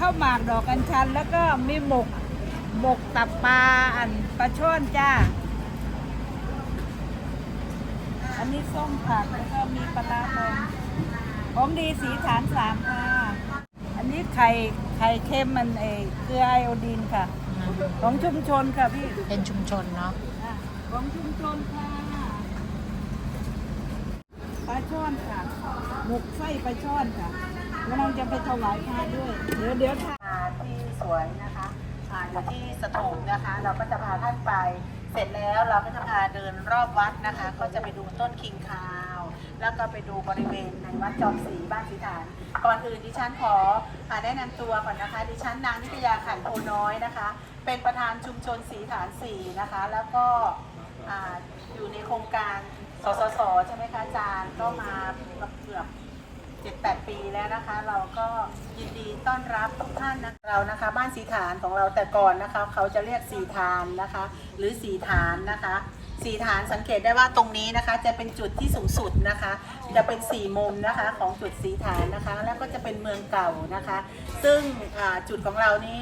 ข้าวหมากดอกกัญชัน แล้วก็มีหมกหมกตับปลาอันปลาช่อนจ้า อันนี้ส้มผักแล้วก็มีปลาร้าบองของดีสีฐานสามค่ะ อันนี้ไข่ไข่เค็มมันเองเกลือไอโอดีนค่ะ ของชุมชนค่ะพี่เป็นชุมชนเนาะอะของชุมชนค่ะปลาช่อนค่ะหมกไส้ปลาช่อนค่ะ กำลังจะไปถวายพระด้วย เดี๋ยวเดี๋ยวค่ะที่สวยนะคะอ่าอยู่ที่สถูปนะคะ เราก็จะพาท่านไป เสร็จแล้วเราก็จะพาเดินรอบวัดนะคะ ก็จะไปดูต้นคิงคาว แล้วก็ไปดูบริเวณในวัดจอมศรีบ้านศรีฐาน ก่อนอื่นดิฉันขออ่าแนะนำตัวก่อนนะคะ ดิฉันนางนิตยาขันโพน้อยนะคะ เป็นประธานชุมชนศรีฐานสีนะคะ แล้วก็อ่าอยู่ในโครงการสสสใช่ไหมคะอาจารย์ก็มาเกือบ เจ็ดแปดปีแล้วนะคะ เราก็ยินดีต้อนรับทุกท่านนะเรานะคะ บ้านสีฐานของเราแต่ก่อนนะคะ เขาจะเรียกสีฐานนะคะ หรือสีฐานนะคะสีฐานสังเกตได้ว่าตรงนี้นะคะ จะเป็นจุดที่สูงสุดนะคะ จะเป็นสี่มุมนะคะของจุดสีฐานนะคะ แล้วก็จะเป็นเมืองเก่านะคะ ซึ่งจุดของเรานี้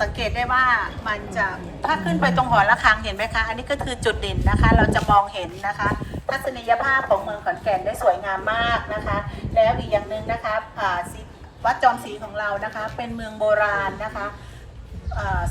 สังเกตได้ว่ามันจะถ้าขึ้นไปตรงหอระฆังเห็นไหมคะ อันนี้ก็คือจุดเด่นนะคะ เราจะมองเห็นนะคะ ทัศนียภาพของเมืองขอนแก่นได้สวยงามมากนะคะ แล้วอีกอย่างหนึ่งนะคะอ่าสิวัดจอมศรีของเรานะคะ เป็นเมืองโบราณนะคะ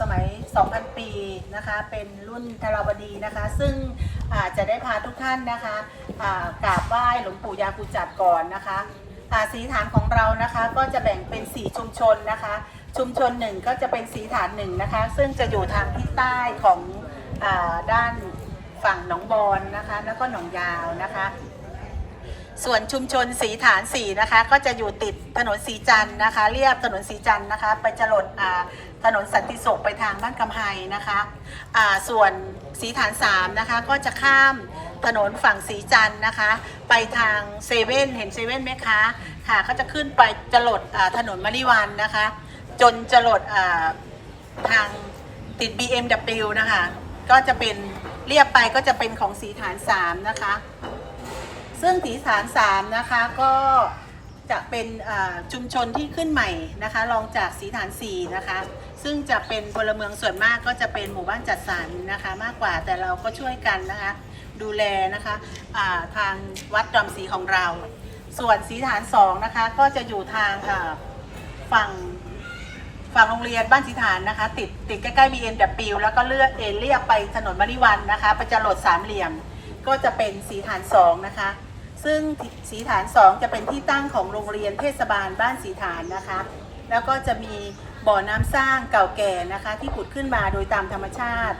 สมัย 2,000 ปีนะคะ เป็นรุ่นธราวดีนะคะ ซึ่งอาจะได้พาทุกท่านนะคะกราบไหว้หลวงปู่ยาคูจัดก่อนนะคะอ่าสีฐานของเรานะคะก็จะแบ่งเป็น 4 ชุมชนนะคะ ชุมชนหนึ่งก็จะเป็นสีฐานหนึ่งนะคะ ซึ่งจะอยู่ทางทิศใต้ของอด้าน ฝั่งหนองบอนนะคะ แล้วก็หนองยาวนะคะ ส่วนชุมชนสีฐานสีนะคะ ก็จะอยู่ติดถนนสีจันนะคะ เรียบถนนสีจันนะคะ ไปจรดอ่าถนนสันติสุขไปทางบ้านกำไฮนะคะส่วนสีฐานสามนะคะก็จะข้ามถนนฝั่งสีจันนะคะ ไปทางเซเว่นเห็นเซเว่นไหมคะค่ะก็จะขึ้นไปจรดอ่าถนนมะลิวันนะคะ จนจรดอ่าทางติด BMW นะคะ ก็จะเป็น เรียบไปก็จะเป็นของสีฐาน3นะคะ ซึ่งสีฐาน3นะคะก็จะเป็นชุมชนที่ขึ้นใหม่นะคะรองจากสีฐาน4นะคะ ซึ่งจะเป็นพลเมืองส่วนมากก็จะเป็นหมู่บ้านจัดสรรนะคะ มากกว่าแต่เราก็ช่วยกันนะคะ ดูแลนะคะาทางวัดดอมศรีของเรา ส่วนสีฐาน2นะคะก็จะอยู่ทางฝั่ง ฝั่งโรงเรียนบ้านสีฐานนะคะ ติดติดใกล้ๆ BMW แล้วก็เลือกเอเลียบไปถนนมะริวันนะคะไปจรดสามเหลี่ยม ก็จะเป็นสีฐานสองนะคะ ซึ่งสีฐานสองจะเป็นที่ตั้งของโรงเรียนเทศบาลบ้านสีฐานนะคะ แล้วก็จะมีบ่อน้ำสร้างเก่าแก่นะคะ ที่ผุดขึ้นมาโดยตามธรรมชาติ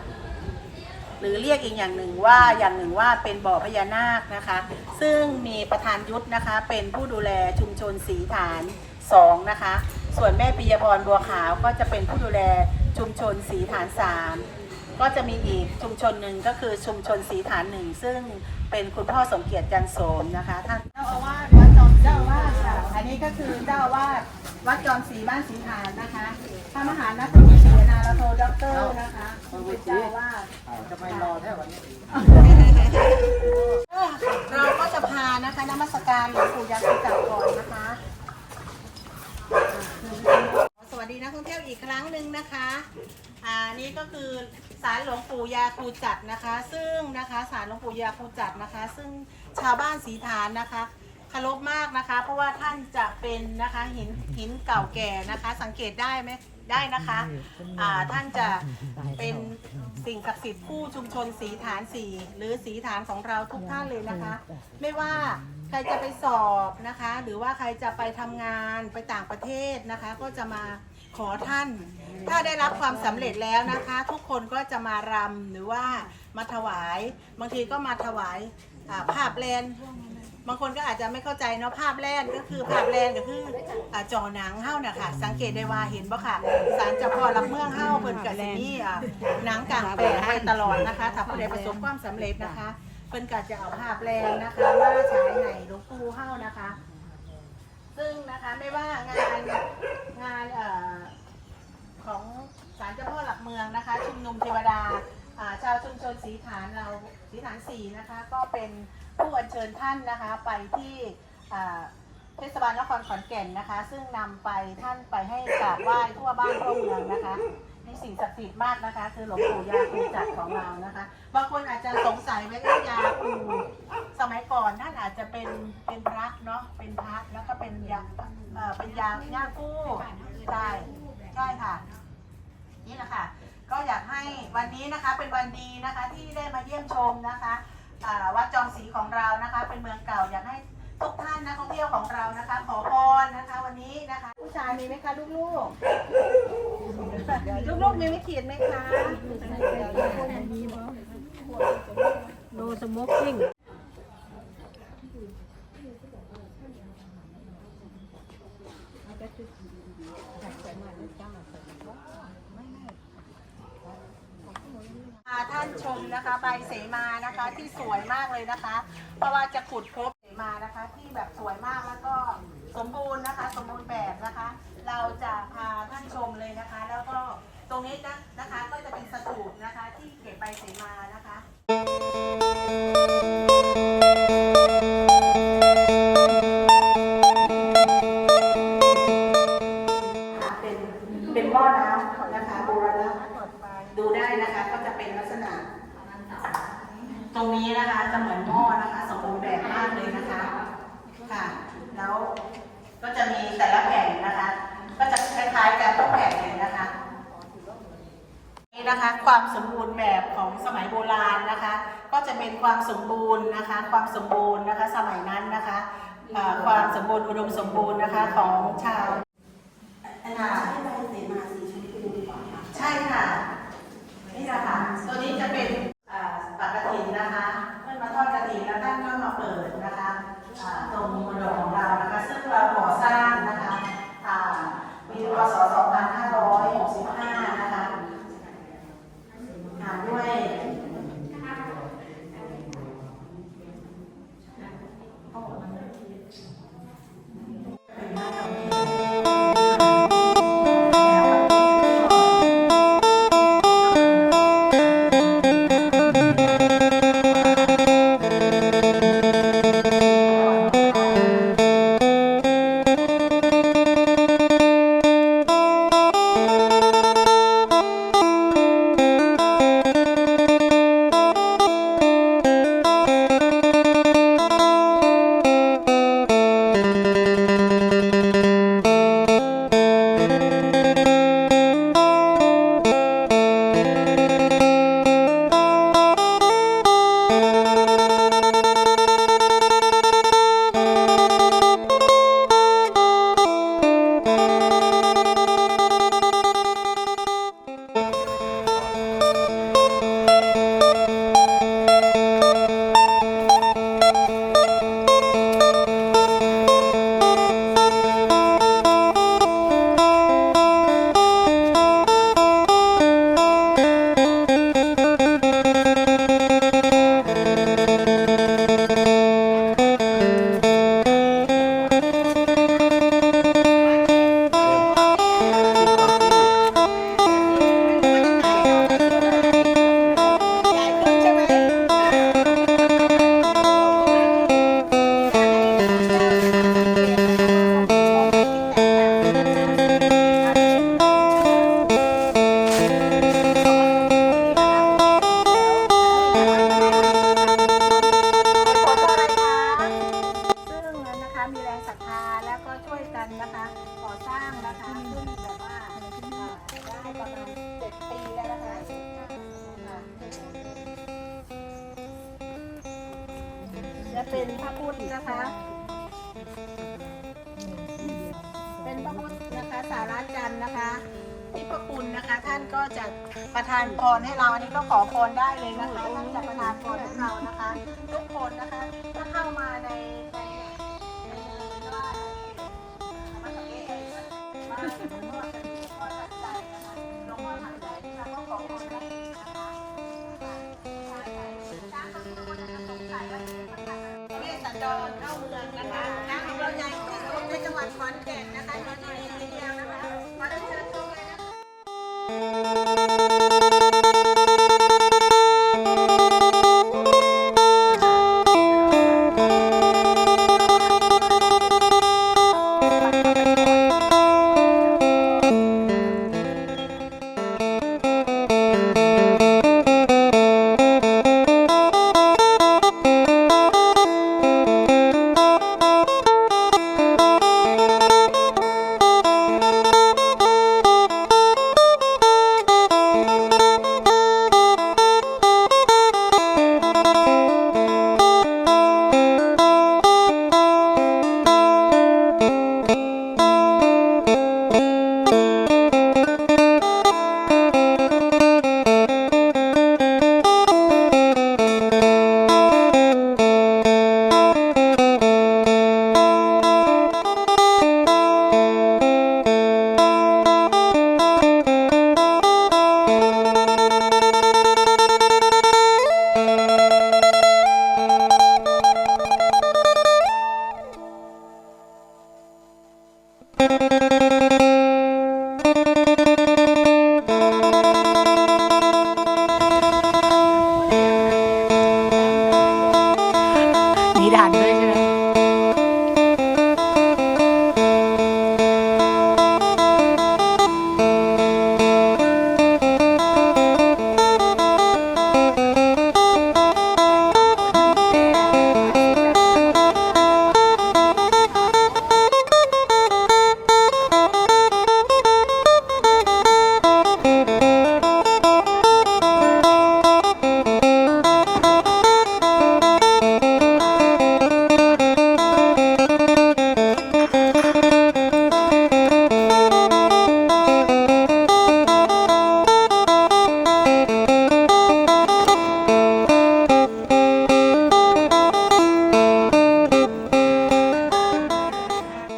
หรือเรียกอีกอย่างหนึ่งว่าอย่างหนึ่งว่าเป็นบ่อพญานาคนะคะ ซึ่งมีประธานยุทธนะคะ เป็นผู้ดูแลชุมชนสีฐานสองนะคะ ส่วนแม่ปิยพรบัวขาวก็จะเป็นผู้ดูแลชุมชนสีฐานสามก็จะมีอีกชุมชนหนึ่งก็คือชุมชนสีฐานหนึ่งซึ่งเป็นคุณพ่อสมเกียรติจันโสมนะคะท่านเจ้าอาวาสวัดจอมเจ้าอาวาสค่ะอันนี้ก็คือเจ้าอาวาสวัดจอมศรีบ้านสีฐานนะคะพระมหานัทวุฒิศรีนาลโทด็อกเตอร์นะคะเป็นเจ้าอาวาสจะไม่รอแค่วันนี้เราก็จะพานะคะนมัสการหลวงปู่ยาสุจักรก่อนนะคะสวัสดี นักท่องเที่ยวอีกครั้งหนึ่งนะคะอ่านี่ก็คือศาลหลวงปู่ยาคูจัดนะคะ ซึ่งนะคะศาลหลวงปู่ยาคูจัดนะคะ ซึ่งชาวบ้านสีฐานนะคะเคารพมากนะคะ เพราะว่าท่านจะเป็นนะคะหินหินเก่าแก่นะคะ สังเกตได้ไหมได้นะคะอ่าท่านจะเป็นสิ่งศักดิ์สิทธิ์คู่ชุมชนสีฐานสีหรือสีฐานของเราทุกท่านเลยนะคะ ไม่ว่าใครจะไปสอบนะคะ หรือว่าใครจะไปทำงานไปต่างประเทศนะคะ ก็จะมา ขอท่าน ถ้าได้รับความสำเร็จแล้วนะคะ ทุกคนก็จะมารำหรือว่ามาถวาย บางทีก็มาถวายอ่าภาพแลนบางคนก็อาจจะไม่เข้าใจเนาะภาพแลนก็คือภาพแลนก็คืออ่าจอหนังเฮ้านะคะสังเกตได้ว่าเห็นปะค่ะสารเจ้าพ่อรับเมืองเฮ้าเพิ่นกับสินี่อ่าหนังกลางแปลงไว้ตลอดนะคะถ้าผู้ใดประสบความสำเร็จนะคะเพิ่นก็จะเอาภาพแรงนะคะมาฉายในหลวงปู่เฮ้านะคะ ซึ่งนะคะไม่ว่างาน งานเอ่อของศาลเจ้าพ่อหลักเมืองนะคะ ชุมนุมเทวดาอ่าชาวชุมชนสีฐานเราสีฐานสี่นะคะก็เป็นผู้อัญเชิญท่านนะคะไปที่อ่าเทศบาลนครขอนแก่นนะคะ ซึ่งนำไปท่านไปให้กราบไหว้ทั่วบ้านทั่วเมืองนะคะ มีสิ่งศักดิ์สิทธิ์มากนะคะ คือหลวงปู่ยาคูจักรของเรานะคะ บางคนอาจจะสงสัยว่าเอ๊ะยาคูสมัยก่อนท่านอาจจะเป็นเป็นพระเนาะเป็นพระแล้วก็เป็นยาเอ่อเป็นยาย่ากู้ใช่ใช่ค่ะ นี่แหละค่ะ ก็อยากให้วันนี้นะคะเป็นวันดีนะคะที่ได้มาเยี่ยมชมนะคะวัดจอมศรีของเรานะคะ เป็นเมืองเก่าอยากให้ทุกท่านนักท่องเที่ยวของเรานะคะ ขอพรนะคะ วันนี้นะคะ ผู้ชายมีไหมคะลูกๆ ลูกๆมีวิธีไหมคะโนสโมกกิ้งพาท่านชมนะคะใบเสมานะคะที่สวยมากเลยนะคะ เพราะว่าจะขุดพบเสมานะคะ ที่แบบสวยมากแล้วก็สมบูรณ์นะคะ สมบูรณ์แบบนะคะ เราจะพาท่านชมเลยนะคะ แล้วก็ต รงนี้นะคะก็จะเป็นสถูปนะคะที่เก็บใบเสมานะคะเป็นเป็นหม้อน้ำนะคะโบราณดูได้นะคะก็จะเป็นลักษณะ ตรงนี้นะคะจะเหมือนหม้อนะคะสมบูรณ์แบบมากเลยนะคะค่ะแล้วก็จะมีแต่ละแผ่นนะคะ ก็จะคล้ายๆกันทุกแผ่นเลย นะคะ ความสมบูรณ์แบบของสมัยโบราณนะคะ ก็จะเป็นความสมบูรณ์นะคะ ความสมบูรณ์นะคะ สมัยนั้นนะคะความสมบูรณ์อุดมสมบูรณ์นะคะของชาวค่ะในะคะก่อสร้างนะคะซึ่งแบบว่าได้ประมาณเจ็ดปีแล้วนะคะจะเป็นพระพุทธนะคะ เป็นพระพุทธนะคะสาราจันทร์นะคะที่พระคุณนะคะท่านก็จะประทานพรให้เราอันนี้ก็ขอพรได้เลยนะคะท่านจะประทานพรให้เรานะคะ ทุกคนนะคะถ้าเข้ามาในใน วัดขอนแก่นนะคะตอนนี้มีเดียวนะคะขอเชิญชมเลยนะคะ